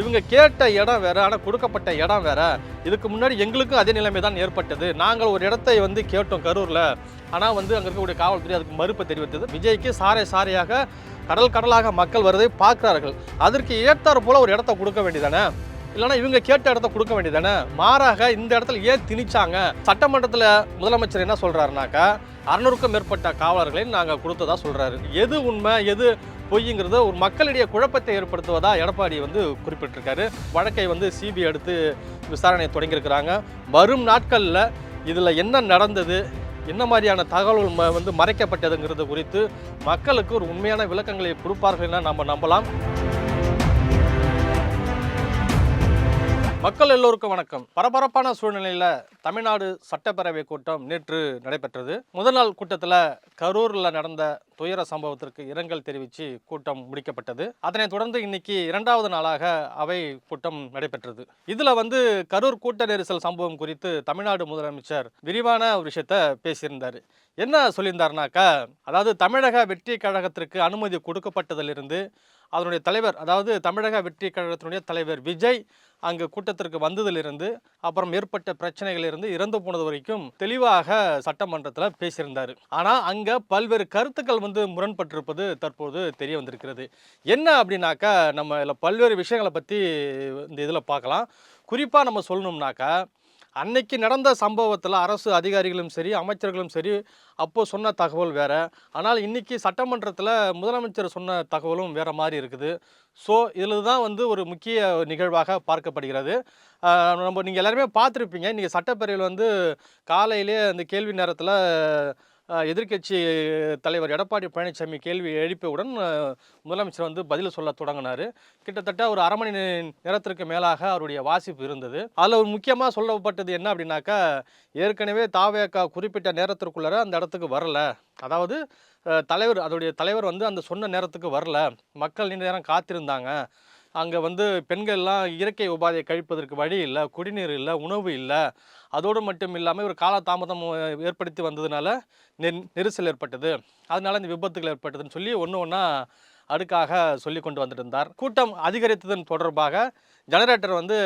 இவங்க கேட்ட இடம் வேற ஆனால் கொடுக்கப்பட்ட இடம் வேற. இதுக்கு முன்னாடி எங்களுக்கும் அதே நிலைமை தான் ஏற்பட்டது. நாங்கள் ஒரு இடத்தை வந்து கேட்டோம் கரூரில். ஆனால் வந்து அங்கே இருக்கக்கூடிய காவல்துறை அதுக்கு மறுப்பு தெரிவித்தது. விஜய்க்கு சாரை சாரையாக கடல் கடலாக மக்கள் வருவதை பார்க்கிறார்கள். அதற்கு ஏற்றாறு போல ஒரு இடத்த கொடுக்க வேண்டியதானே? இல்லைன்னா இவங்க கேட்ட இடத்த கொடுக்க வேண்டியதானே? மாறாக இந்த இடத்துல ஏன் திணிச்சாங்க? சட்டமன்றத்தில் முதலமைச்சர் என்ன சொல்கிறாருனாக்கா அறநூறுக்கும் மேற்பட்ட காவலர்களை நாங்கள் கொடுத்ததா சொல்கிறாரு எது உண்மை எது பொய்ங்கிறத ஒரு மக்களிடையே குழப்பத்தை ஏற்படுத்துவதா எடப்பாடி வந்து குறிப்பிட்டிருக்காரு. வழக்கை வந்து சிபிஐ எடுத்து விசாரணை தொடங்கியிருக்கிறாங்க. வரும் நாட்களில் இதில் என்ன நடந்தது என்ன மாதிரியான தகவல்கள் ம- வந்து மறைக்கப்பட்டதுங்கிறது குறித்து மக்களுக்கு ஒரு உண்மையான விளக்கங்களை கொடுப்பார்கள் நம்ம நம்பலாம். மக்கள் எல்லோருக்கும் வணக்கம். பரபரப்பான சூழ்நிலையில் தமிழ்நாடு சட்டப்பேரவை கூட்டம் நேற்று நடைபெற்றது. முதல் நாள் கூட்டத்தில் கரூரில் நடந்த துயர சம்பவத்திற்கு இரங்கல் தெரிவித்து கூட்டம் முடிக்கப்பட்டது. அதனைத் தொடர்ந்து இன்னைக்கு இரண்டாவது நாளாக அவை கூட்டம் நடைபெற்றது. இதில் வந்து கரூர் கூட்ட நெரிசல் சம்பவம் குறித்து தமிழ்நாடு முதலமைச்சர் விரிவான ஒரு விஷயத்த பேசியிருந்தார். என்ன சொல்லியிருந்தாருனாக்கா அதாவது தமிழக வெற்றி கழகத்திற்கு அனுமதி கொடுக்கப்பட்டதிலிருந்து அதனுடைய தலைவர் அதாவது தமிழக வெற்றி கழகத்தினுடைய தலைவர் விஜய் அங்கு கூட்டத்திற்கு வந்ததிலிருந்து அப்புறம் ஏற்பட்ட பிரச்சனைகளிலிருந்து இறந்து போனது வரைக்கும் தெளிவாக சட்டமன்றத்தில் பேசியிருந்தார். ஆனால் அங்கே பல்வேறு கருத்துக்கள் வந்து முரண்பட்டிருப்பது தற்போது தெரிய வந்திருக்கிறது. என்ன அப்படின்னாக்கா நம்ம இதில் பல்வேறு விஷயங்களை பற்றி இந்த இதில் பார்க்கலாம். குறிப்பாக நம்ம சொல்லணும்னாக்கா அன்னைக்கு நடந்த சம்பவத்தில் அரசு அதிகாரிகளும் சரி அமைச்சர்களும் சரி அப்போது சொன்ன தகவல் வேறு. ஆனால் இன்றைக்கி சட்டமன்றத்தில் முதலமைச்சர் சொன்ன தகவலும் வேறு மாதிரி இருக்குது. ஸோ இதில் தான் வந்து ஒரு முக்கிய நிகழ்வாக பார்க்கப்படுகிறது. நம்ம நீங்கள் எல்லாருமே பார்த்துருப்பீங்க. இன்றைக்கி சட்டப்பேரவையில் வந்து காலையிலே அந்த கேள்வி நேரத்தில் எதிர்க்கட்சி தலைவர் எடப்பாடி பழனிசாமி கேள்வி எழுப்பியவுடன் முதலமைச்சர் வந்து பதில் சொல்ல தொடங்கினார். கிட்டத்தட்ட ஒரு அரை மணி நேரத்திற்கு மேலாக அவருடைய வாசிப்பு இருந்தது. அதில் ஒரு முக்கியமாக சொல்லப்பட்டது என்ன அப்படின்னாக்கா ஏற்கனவே தாவேக்கா குறிப்பிட்ட நேரத்திற்குள்ளார அந்த இடத்துக்கு வரல. அதாவது தலைவர் அதோடைய தலைவர் வந்து அந்த சொன்ன நேரத்துக்கு வரல. மக்கள் நீண்ட நேரம் காத்திருந்தாங்க. அங்கே வந்து பெண்கள்லாம் இயற்கை உபாதையை கழிப்பதற்கு வழி இல்லை குடிநீர் இல்லை உணவு இல்லை. அதோடு மட்டும் இல்லாமல் ஒரு காலதாமதம் ஏற்படுத்தி வந்ததுனால நெ- நெரிசல் ஏற்பட்டது. அதனால் இந்த விபத்துகள் ஏற்பட்டதுன்னு சொல்லி ஒன்று ஒன்றா அடுக்காக சொல்லி கொண்டு வந்துட்டு இருந்தார். கூட்டம் அதிகரித்ததன் தொடர்பாக ஜெனரேட்டர் வந்து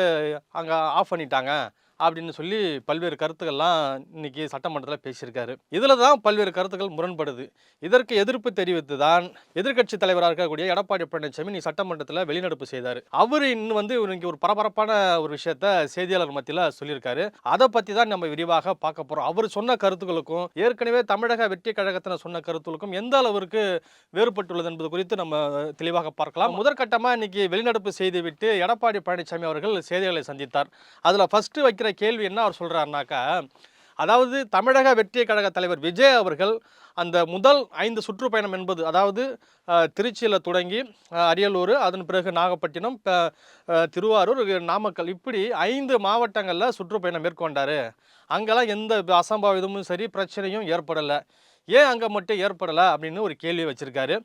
அங்கே ஆஃப் பண்ணிட்டாங்க. அப்படின்னு சொல்லி பல்வேறு கருத்துக்கள்லாம் இன்னைக்கு சட்டமன்றத்தில் பேசியிருக்காரு. இதில் தான் பல்வேறு கருத்துக்கள் முரண்படுது. இதற்கு எதிர்ப்பு தெரிவித்து தான் எதிர்க்கட்சி தலைவராக இருக்கக்கூடிய எடப்பாடி பழனிசாமி நீ சட்டமன்றத்தில் வெளிநடப்பு செய்தார். அவர் இன்னும் வந்து இன்னைக்கு ஒரு பரபரப்பான ஒரு விஷயத்த செய்தியாளர் மத்தியில் சொல்லியிருக்காரு. அதை பற்றி தான் நம்ம விரிவாக பார்க்க போகிறோம் அவர் சொன்ன கருத்துக்களுக்கும் ஏற்கனவே தமிழக வெற்றி கழகத்தினர் சொன்ன கருத்துக்களுக்கும் எந்த அளவிற்கு வேறுபட்டுள்ளது என்பது குறித்து நம்ம தெளிவாக பார்க்கலாம். முதற்கட்டமாக இன்னைக்கு வெளிநடப்பு செய்து விட்டு எடப்பாடி பழனிசாமி அவர்கள் செய்திகளை சந்தித்தார். அதில் ஃபர்ஸ்ட் வைக்கிற கேள்வி என்ன அவர் சொல்கிறாருனாக்கா அதாவது தமிழக வெற்றி கழக தலைவர் விஜய் அவர்கள் அந்த முதல் ஐந்து சுற்றுப்பயணம் என்பது அதாவது திருச்சியில் தொடங்கி அரியலூர் அதன் பிறகு நாகப்பட்டினம் திருவாரூர் நாமக்கல் இப்படி ஐந்து மாவட்டங்களில் சுற்றுப்பயணம் மேற்கொண்டார். அங்கெல்லாம் எந்த அசம்பாவிதமும் சரி பிரச்சனையும் ஏற்படலை. ஏன் அங்கே மட்டும் ஏற்படலை அப்படின்னு ஒரு கேள்வி வச்சுருக்காரு.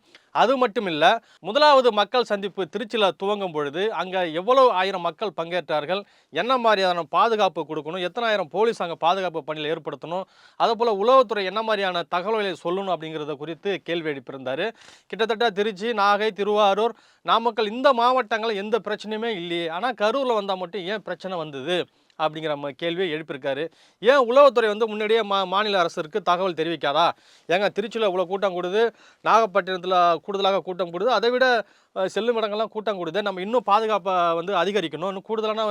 அது மட்டும் இல்லை முதலாவது மக்கள் சந்திப்பு திருச்சியில் துவங்கும் பொழுது அங்கே எவ்வளோ ஆயிரம் மக்கள் பங்கேற்றார்கள் என்ன மாதிரியான பாதுகாப்பு கொடுக்கணும் எத்தனை ஆயிரம் போலீஸ் அங்கே பாதுகாப்பு பணியில் ஏற்படுத்தணும் அதே போல் உளவுத்துறை என்ன மாதிரியான தகவல்களை சொல்லணும் அப்படிங்கிறத குறித்து கேள்வி எழுப்பியிருந்தார். கிட்டத்தட்ட திருச்சி நாகை திருவாரூர் நாமக்கல் இந்த மாவட்டங்களில் எந்த பிரச்சனையுமே இல்லையே. ஆனால் கரூரில் வந்தால் மட்டும் ஏன் பிரச்சனை வந்தது? அப்படிங்கிற நம்ம கேள்வியை எழுப்பியிருக்காரு. ஏன் உளவுத்துறை வந்து முன்னாடியே மா மாநில அரசிற்கு தகவல் தெரிவிக்காதா? ஏங்க திருச்சியில் இவ்வளோ கூட்டம் கூடுது நாகப்பட்டினத்தில் கூடுதலாக கூட்டம் கூடுது அதை விட செல்லும் இடங்கள்லாம் கூட்டம் கூடுது நம்ம இன்னும் பாதுகாப்பை வந்து அதிகரிக்கணும். இன்னும் கூடுதலான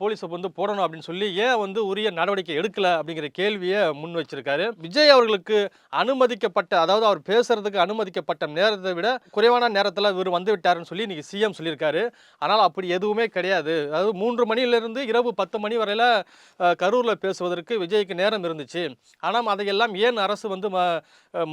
போலீஸை வந்து போடணும் அப்படின்னு சொல்லி ஏன் வந்து உரிய நடவடிக்கை எடுக்கலை அப்படிங்கிற கேள்வியை முன் வச்சிருக்காரு. விஜய் அவர்களுக்கு அனுமதிக்கப்பட்ட அதாவது அவர் பேசுறதுக்கு அனுமதிக்கப்பட்ட நேரத்தை விட குறைவான நேரத்தில் இவர் வந்து விட்டாருன்னு சொல்லி இன்னைக்கு சிஎம் சொல்லியிருக்காரு. ஆனால் அப்படி எதுவுமே கிடையாது. அதாவது மூன்று மணியிலிருந்து இரவு பத்து மணி வரையில் கரூரில் பேசுவதற்கு விஜய்க்கு நேரம் இருந்துச்சு. ஆனால் அதையெல்லாம் ஏன் அரசு வந்து ம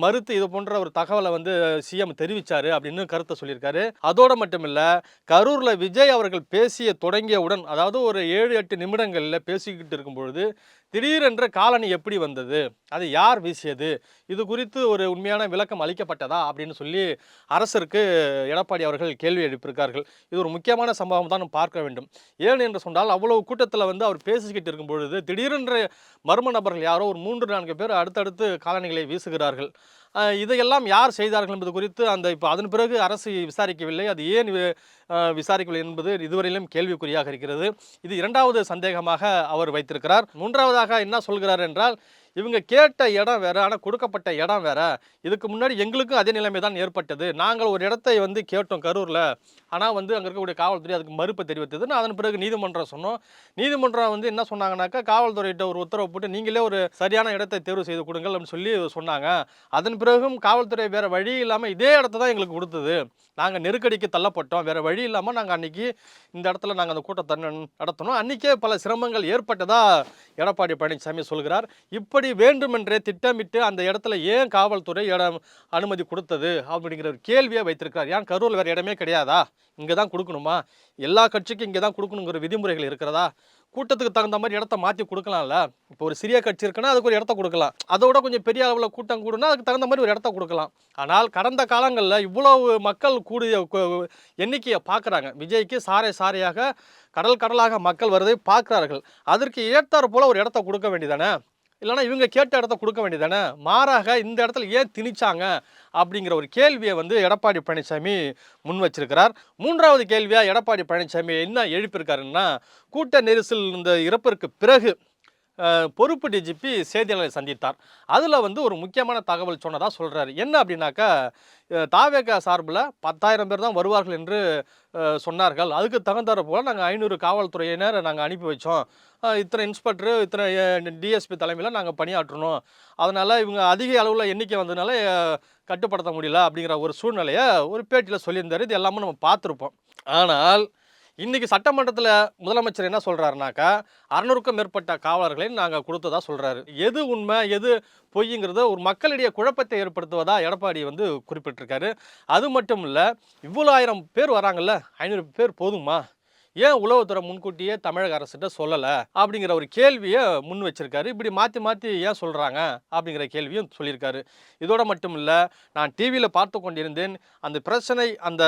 மறுத்து இது போன்ற ஒரு தகவலை வந்து சிஎம் தெரிவித்தார் அப்படின்னு கருத்தை சொல்லியிருக்காரு. அதோடு மட்டும் இல்லை கரூரில் விஜய் அவர்கள் பேசிய தொடங்கியவுடன் அதாவது ஒரு ஏழு எட்டு நிமிடங்களில் பேசிக்கிட்டு இருக்கும் பொழுது திடீரென்று காலணி எப்படி வந்தது? அது யார் வீசியது? இது குறித்து ஒரு உண்மையான விளக்கம் அளிக்கப்பட்டதா? அப்படின்னு சொல்லி அரசருக்கு எடப்பாடி அவர்கள் கேள்வி எழுப்பியிருக்கார்கள். இது ஒரு முக்கியமான சம்பவம் தான் பார்க்க வேண்டும். ஏன் என்று சொன்னால் அவ்வளவு கூட்டத்தில் வந்து அவர் பேசிக்கிட்டு இருக்கும் பொழுது திடீரென்று மர்ம நபர்கள் யாரோ ஒரு மூன்று நான்கு பேர் அடுத்தடுத்து காலணிகளை வீசுகிறார்கள். இதையெல்லாம் யார் செய்தார்கள் என்பது குறித்து அந்த இப்போ அதன் பிறகு அரசு விசாரிக்கவில்லை. அது ஏன் வி- விசாரிக்கவில்லை என்பது இதுவரையிலும் கேள்விக்குறியாக இருக்கிறது. இது இரண்டாவது சந்தேகமாக அவர் வைத்திருக்கிறார். மூன்றாவது மூன்றாவதாக என்ன சொல்கிறார் என்றால் இவங்க கேட்ட இடம் வேற ஆனால் கொடுக்கப்பட்ட இடம் வேற. இதுக்கு முன்னாடி எங்களுக்கும் அதே நிலைமை தான் ஏற்பட்டது. நாங்கள் ஒரு இடத்தை வந்து கேட்டோம் கரூரில். ஆனால் வந்து அங்கே இருக்கக்கூடிய காவல்துறை அதுக்கு மறுப்பு தெரிவித்ததுன்னா அதன் பிறகு நீதிமன்றம் சொன்னோம். நீதிமன்றம் வந்து என்ன சொன்னாங்கன்னாக்கா காவல்துறையிட்ட ஒரு உத்தரவு போட்டு நீங்களே ஒரு சரியான இடத்தை தேர்வு செய்து கொடுங்கள் அப்படின்னு சொல்லி சொன்னாங்க. அதன் பிறகும் காவல்துறை வேறு வழி இல்லாமல் இதே இடத்த தான் எங்களுக்கு கொடுத்தது. நாங்கள் நெருக்கடிக்கு தள்ளப்பட்டோம். வேறு வழி இல்லாமல் நாங்கள் அன்றைக்கி இந்த இடத்துல நாங்கள் அந்த கூட்டத்தை நடத்தணும் நடத்தினோம். பல சிரமங்கள் ஏற்பட்டதாக எடப்பாடி பழனிசாமி சொல்கிறார். இப்படி வேண்டுமென்றே திட்டமிட்டு அந்த இடத்துல ஏன் காவல்துறை இடம் அனுமதி கொடுத்தது அப்படிங்கிற ஒரு கேள்வியை வைத்திருக்கிறார். ஏன் கரூரில் வேறு இடமே கிடையாதா? இங்கே தான் கொடுக்கணுமா? எல்லா கட்சிக்கும் இங்கே தான் கொடுக்கணுங்கிற விதிமுறைகள் இருக்கிறதா? கூட்டத்துக்கு தகுந்த மாதிரி இடத்த மாற்றி கொடுக்கலாம்ல? இப்போ ஒரு சிறிய கட்சி இருக்குன்னா அதுக்கு ஒரு இடத்த கொடுக்கலாம். அதோட கொஞ்சம் பெரிய அளவில் கூட்டம் கூடுனா அதுக்கு தகுந்த மாதிரி ஒரு இடத்த கொடுக்கலாம். ஆனால் கடந்த காலங்களில் இவ்வளோ மக்கள் கூடிய எண்ணிக்கையை பார்க்குறாங்க. விஜய்க்கு சாரை சாரையாக கடல் கடலாக மக்கள் வருதை பார்க்குறார்கள். அதற்கு ஏற்றாற் போல் ஒரு இடத்த கொடுக்க வேண்டியதானே? இல்லைன்னா இவங்க கேட்ட இடத்த கொடுக்க வேண்டியதானே மாறாக இந்த இடத்துல ஏன் திணிச்சாங்க? அப்படிங்கிற ஒரு கேள்வியை வந்து எடப்பாடி பழனிசாமி முன் வச்சிருக்கிறார். மூன்றாவது கேள்வியாக எடப்பாடி பழனிசாமி என்ன எழுப்பியிருக்காருன்னா கூட்ட நெரிசல் இந்த இறப்பிற்கு பிறகு பொறுப்பு டிஜிபி செய்தியாளரை சந்தித்தார். அதில் வந்து ஒரு முக்கியமான தகவல் சொன்னதாக சொல்கிறாரு என்ன அப்படின்னாக்கா தாவேகா சார்பில் பத்தாயிரம் பேர் தான் வருவார்கள் என்று சொன்னார்கள். அதுக்கு தகுந்தார போல் நாங்கள் ஐநூறு காவல்துறையினர் நாங்கள் அனுப்பி வச்சோம். இத்தனை இன்ஸ்பெக்டர் இத்தனை டிஎஸ்பி தலைமையில் நாங்கள் பணியாற்றணும். அதனால் இவங்க அதிக அளவில் எண்ணிக்கை வந்ததுனால கட்டுப்படுத்த முடியல அப்படிங்கிற ஒரு சூழ்நிலையை ஒரு பேட்டியில் சொல்லியிருந்தார். இது எல்லாமே நம்ம பார்த்துருப்போம். ஆனால் இன்றைக்கி சட்டமன்றத்தில் முதலமைச்சர் என்ன சொல்கிறாருனாக்கா அறநூறுக்கும் மேற்பட்ட காவலர்களை நாங்கள் கொடுத்ததா சொல்கிறாரு எது உண்மை எது பொய்ங்கிறத ஒரு மக்களிடையே குழப்பத்தை ஏற்படுத்துவதா எடப்பாடி வந்து குறிப்பிட்டிருக்காரு. அது மட்டும் இல்லை இவ்வளோ ஆயிரம் பேர் வராங்கல்ல ஐநூறு பேர் போதுமா? ஏன் உளவுத்துறை முன்கூட்டியே தமிழக அரசுகிட்ட சொல்லலை? அப்படிங்கிற ஒரு கேள்வியை முன் வச்சிருக்காரு. இப்படி மாற்றி மாற்றி ஏன் சொல்கிறாங்க அப்படிங்கிற கேள்வியும் சொல்லியிருக்காரு. இதோட மட்டும் இல்லை நான் டிவியில் பார்த்து கொண்டிருந்தேன். அந்த பிரச்சனை அந்த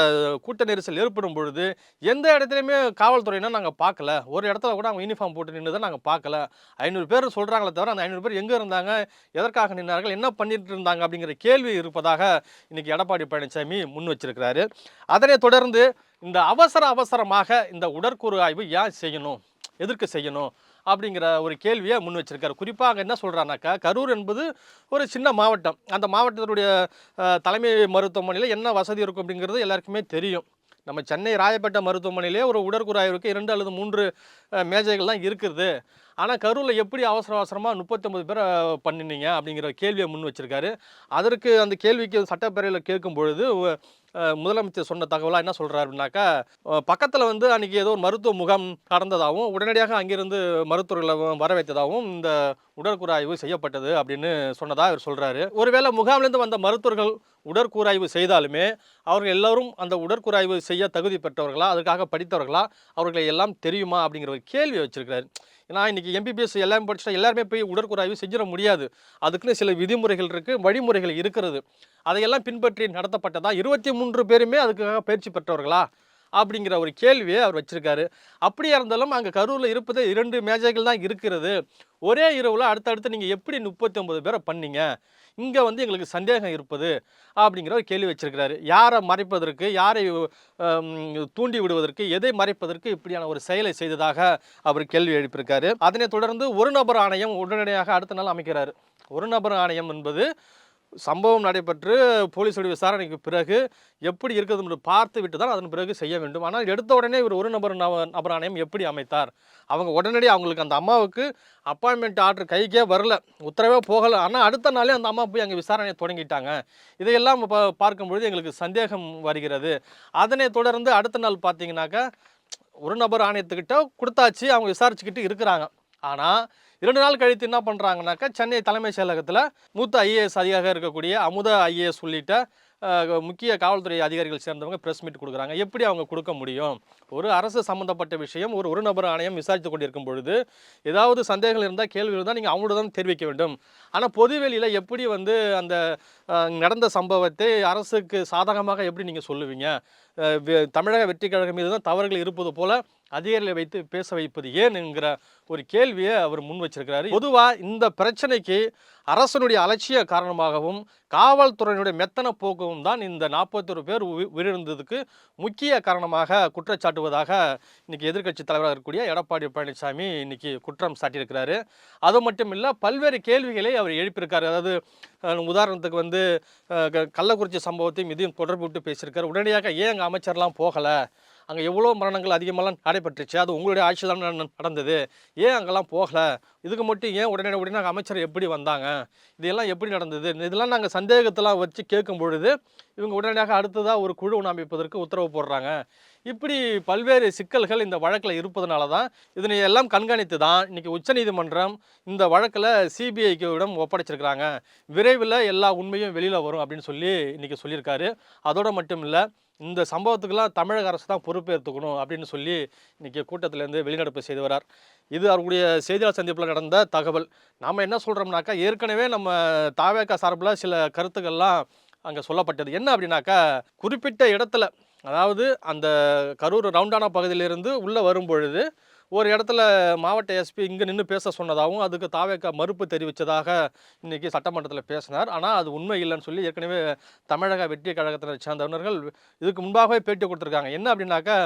கூட்ட நெரிசல் ஏற்படும் பொழுது எந்த இடத்துலையுமே காவல்துறையினா நாங்கள் பார்க்கல. ஒரு இடத்துல கூட அவங்க யூனிஃபார்ம் போட்டு நின்று தான் நாங்கள் பார்க்கல. ஐநூறு பேர் சொல்கிறாங்களே தவிர அந்த ஐநூறு பேர் எங்கே இருந்தாங்க? எதற்காக நின்றார்கள் என்ன பண்ணிட்டு இருந்தாங்க? அப்படிங்கிற கேள்வி இருப்பதாக இன்றைக்கி எடப்பாடி பழனிசாமி முன் வச்சிருக்கிறாரு. அதனை தொடர்ந்து இந்த அவசர அவசரமாக இந்த உடற்கூறு ஆய்வு ஏன் செய்யணும்? எதற்கு செய்யணும்? அப்படிங்கிற ஒரு கேள்வியை முன் வச்சிருக்காரு. குறிப்பாக என்ன சொல்கிறானாக்கா கரூர் என்பது ஒரு சின்ன மாவட்டம். அந்த மாவட்டத்தினுடைய தலைமை மருத்துவமனையில் என்ன வசதி இருக்கும் அப்படிங்கிறது எல்லாருக்குமே தெரியும். நம்ம சென்னை ராயப்பேட்டை மருத்துவமனையிலே ஒரு உடற்கூறு ஆய்வுக்கு இரண்டு அல்லது மூன்று மேஜைகள் தான் இருக்குது. ஆனால் கரூரில் எப்படி அவசர அவசரமாக முப்பத்தொம்பது பேரை பண்ணினீங்க அப்படிங்கிற கேள்வியை முன் வச்சுருக்காரு. அதற்கு அந்த கேள்விக்கு சட்டப்பேரவையில் கேட்கும் பொழுது முதலமைச்சர் சொன்ன தகவலாக என்ன சொல்கிறாரு அப்படின்னாக்கா பக்கத்தில் வந்து அன்றைக்கி ஏதோ ஒரு மருத்துவ முகாம் நடந்ததாகவும் உடனடியாக அங்கிருந்து மருத்துவர்களை வர வைத்ததாகவும் இந்த உடற்கூறாய்வு செய்யப்பட்டது அப்படின்னு சொன்னதாக இவர் சொல்கிறாரு ஒருவேளை முகாம்லேருந்து வந்த மருத்துவர்கள் உடற்கூறாய்வு செய்தாலுமே அவர்கள் எல்லோரும் அந்த உடற்கூறாய்வு செய்ய தகுதி பெற்றவர்களா அதுக்காக படித்தவர்களா அவர்களை எல்லாம் தெரியுமா அப்படிங்கிற ஒரு கேள்வி வச்சுருக்கிறார். ஏன்னா இன்றைக்கி எம்பிபிஎஸ் எல்லாமே படிச்சுட்டா எல்லாருமே போய் உடற்குறாய்வு செஞ்சிட முடியாது. அதுக்குன்னு சில விதிமுறைகள் இருக்குது வழிமுறைகள் இருக்கிறது. அதையெல்லாம் பின்பற்றி நடத்தப்பட்டதா? இருபத்தி மூன்று பேருமே அதுக்காக பயிற்சி பெற்றவர்களா? அப்படிங்கிற ஒரு கேள்வியை அவர் வச்சிருக்காரு. அப்படியா இருந்தாலும் அங்கே கரூரில் இருப்பது இரண்டு மேஜைகள் தான் இருக்கிறது. ஒரே இரவில் அடுத்தடுத்து நீங்கள் எப்படி முப்பத்தி ஒன்பது பேரை பண்ணீங்க? இங்கே வந்து எங்களுக்கு சந்தேகம் இருப்பது அப்படிங்கிற ஒரு கேள்வி வச்சிருக்கிறாரு. யாரை மறைப்பதற்கு யாரை தூண்டி விடுவதற்கு எதை மறைப்பதற்கு இப்படியான ஒரு செயலை செய்ததாக அவர் கேள்வி எழுப்பியிருக்காரு. அதனைத் தொடர்ந்து ஒரு நபர் ஆணையம் உடனடியாக அடுத்த நாள் அமைக்கிறார். ஒரு நபர் ஆணையம் என்பது சம்பவம் நடைபெற்று போலீஸுடைய விசாரணைக்கு பிறகு எப்படி இருக்குது என்று பார்த்து விட்டு தான் அதன் பிறகு செய்ய வேண்டும். ஆனால் எடுத்த உடனே இவர் ஒரு நபர் நப- நபர் ஆணையம் எப்படி அமைத்தார்? அவங்க உடனடி அவங்களுக்கு அந்த அம்மாவுக்கு அப்பாயின்மெண்ட் ஆர்டர் கைக்கே வரல. உத்தரவே போகலை. ஆனால் அடுத்த நாளே அந்த அம்மா போய் அங்கே விசாரணையை தொடங்கிட்டாங்க. இதையெல்லாம் இப்போ பார்க்கும்பொழுது எங்களுக்கு சந்தேகம் வருகிறது. அதனை தொடர்ந்து அடுத்த நாள் பார்த்தீங்கன்னாக்கா ஒரு நபர் ஆணையத்துக்கிட்ட கொடுத்தாச்சு. அவங்க விசாரிச்சுக்கிட்டு இருக்கிறாங்க. ஆனால் இரண்டு நாள் கழித்து என்ன பண்ணுறாங்கனாக்கா சென்னை தலைமைச் செயலகத்தில் மூத்த ஐஏஎஸ் அதிகாரியாக இருக்கக்கூடிய அமுதா ஐஏஎஸ் உள்ளிட்ட முக்கிய காவல்துறை அதிகாரிகள் சேர்ந்தவங்க ப்ரெஸ் மீட் கொடுக்குறாங்க. எப்படி அவங்க கொடுக்க முடியும்? ஒரு அரசு சம்மந்தப்பட்ட விஷயம் ஒரு ஒரு நபர் ஆணையம் விசாரித்து கொண்டிருக்கும் பொழுது ஏதாவது சந்தேகங்கள் இருந்தால் கேள்வி இருந்தால் நீங்கள் அவங்களோட தான் தெரிவிக்க வேண்டும். ஆனால் பொதுவெளியில் எப்படி வந்து அந்த நடந்த சம்பவத்தை அரசுக்கு சாதகமாக எப்படி நீங்கள் சொல்லுவீங்க? வெ- தமிழக வெற்றி கழகம் மீது தான் தவறுகள் இருப்பது போல் அதிகாரிகளை வைத்து பேச வைப்பது ஏன் என்கிற ஒரு கேள்வியை அவர் முன் வச்சிருக்கிறாரு. பொதுவாக இந்த பிரச்சனைக்கு அரசனுடைய அலட்சிய காரணமாகவும் காவல்துறையினுடைய மெத்தன போக்கவும் தான் இந்த நாற்பத்தொரு பேர் உயிரிழந்ததுக்கு முக்கிய காரணமாக குற்றச்சாட்டுவதாக இன்னைக்கு எதிர்க்கட்சி தலைவராக இருக்கக்கூடிய எடப்பாடி பழனிசாமி இன்னைக்கு குற்றம் சாட்டியிருக்கிறாரு. அது மட்டும் இல்லை பல்வேறு கேள்விகளை அவர் எழுப்பியிருக்காரு. அதாவது உதாரணத்துக்கு வந்து க- கள்ளக்குறிச்சி சம்பவத்தையும் இதையும் தொடர்பு விட்டு பேசியிருக்காரு. உடனடியாக ஏன் அங்கே அமைச்சர்லாம் போகலை? அங்கே எவ்வளோ மரணங்கள் அதிகமாகலாம் நடைபெற்றுச்சு அது உங்களுடைய ஆட்சியில் தான் நடந்தது. ஏன் அங்கெல்லாம் போகலை? இதுக்கு மட்டும் ஏன் உடனே உடனே அமைச்சர் எப்படி வந்தாங்க? இதெல்லாம் எப்படி நடந்தது? இதெல்லாம் நாங்கள் சந்தேகத்தெல்லாம் வச்சு கேட்கும் பொழுது இவங்க உடனடியாக அடுத்ததாக ஒரு குழு அமைப்பதற்கு உத்தரவு போடுறாங்க. இப்படி பல்வேறு சிக்கல்கள் இந்த வழக்கில் இருப்பதனால தான் இதனை எல்லாம் கண்காணித்து தான் இன்றைக்கி உச்சநீதிமன்றம் இந்த வழக்கில் சிபிஐக்கு ஒப்படைச்சிருக்கிறாங்க. விரைவில் எல்லா உண்மையும் வெளியில் வரும் அப்படின்னு சொல்லி இன்றைக்கி சொல்லியிருக்காரு. அதோடு மட்டும் இல்லை இந்த சம்பவத்துக்கெல்லாம் தமிழக அரசு தான் பொறுப்பேற்றுக்கணும் அப்படின்னு சொல்லி இன்றைக்கி கூட்டத்திலேருந்து வெளிநடப்பு செய்து வரார். இது அவருடைய செய்தியாளர் சந்திப்பில் நடந்த தகவல். நாம் என்ன சொல்கிறோம்னாக்கா ஏற்கனவே நம்ம தாவேக்கா சார்பில் சில கருத்துக்கள்லாம் அங்கே சொல்லப்பட்டது. என்ன அப்படின்னாக்கா குறிப்பிட்ட இடத்துல அதாவது அந்த கரூர் ரவுண்டானா பகுதியிலிருந்து உள்ளே வரும்பொழுது ஒரு இடத்துல மாவட்ட எஸ்பி இங்கே நின்று பேச சொன்னதாகவும் அதுக்கு தாவேக்கா மறுப்பு தெரிவித்ததாக இன்றைக்கி சட்டமன்றத்தில் பேசினார். ஆனால் அது உண்மை இல்லைன்னு சொல்லி ஏற்கனவே தமிழக வெற்றி கழகத்தினை சேர்ந்தவர்கள் இதுக்கு முன்பாகவே பேட்டி கொடுத்துருக்காங்க. என்ன அப்படின்னாக்கா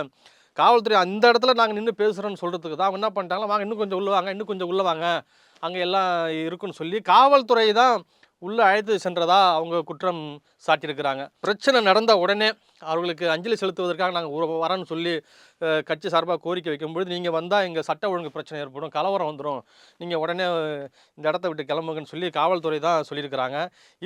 காவல்துறை அந்த இடத்துல நாங்கள் நின்று பேசுகிறோன்னு சொல்கிறதுக்கு தான். அவங்க என்ன பண்ணிட்டாங்க வாங்க இன்னும் கொஞ்சம் உள்ளே வாங்க இன்னும் கொஞ்சம் உள்ளே வாங்க அங்கே எல்லாம் இருக்குன்னு சொல்லி காவல்துறை தான் உள்ளே அழைத்து சென்றதா அவங்க குற்றம் சாட்டியிருக்கிறாங்க. பிரச்சனை நடந்த உடனே அவர்களுக்கு அஞ்சலி செலுத்துவதற்காக நாங்கள் வரோன்னு சொல்லி கட்சி சார்பாக கோரிக்கை வைக்கும்பொழுது நீங்கள் வந்தால் இங்கே சட்ட ஒழுங்கு பிரச்சனை ஏற்படும் கலவரம் வந்துடும் நீங்கள் உடனே இந்த இடத்த விட்டு கிளம்புங்கன்னு சொல்லி காவல்துறை தான் சொல்லியிருக்கிறாங்க.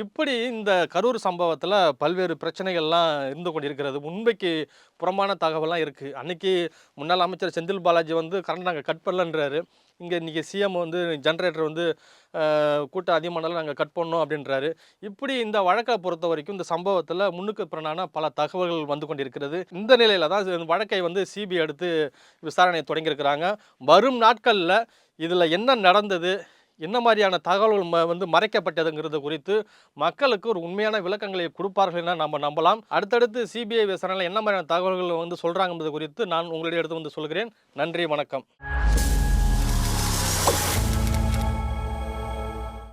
இப்படி இந்த கரூர் சம்பவத்தில் பல்வேறு பிரச்சனைகள்லாம் இருந்து கொண்டிருக்கிறது. உண்மைக்கு புறம்பான தகவலாம் இருக்குது அன்னைக்கு முன்னாள் அமைச்சர் செந்தில் பாலாஜி வந்து கரண்ட் நாங்கள் கட் பண்ணலன்றாரு. இங்கே இன்றைக்கி சிஎம் வந்து ஜென்ரேட்டர் வந்து கூட்டம் அதிகமானாலும் நாங்கள் கட் பண்ணோம் அப்படின்றாரு. இப்படி இந்த வழக்கை பொறுத்த வரைக்கும் இந்த சம்பவத்தில் முன்னுக்கு பிறனான பல தகவல்கள் வந்து கொண்டிருக்கிறது. இந்த நிலையில் தான் வழக்கை வந்து சிபிஐ எடுத்து விசாரணையை தொடங்கியிருக்கிறாங்க. வரும் நாட்களில் இதில் என்ன நடந்தது என்ன மாதிரியான தகவல்கள் ம- வந்து மறைக்கப்பட்டதுங்கிறது குறித்து மக்களுக்கு ஒரு உண்மையான விளக்கங்களை கொடுப்பார்கள் என நம்ம நம்பலாம். அடுத்தடுத்து சிபிஐ விசாரணையில் என்ன மாதிரியான தகவல்கள் வந்து சொல்கிறாங்கன்றது குறித்து நான் உங்களிடையே எடுத்து வந்து சொல்கிறேன். நன்றி வணக்கம்.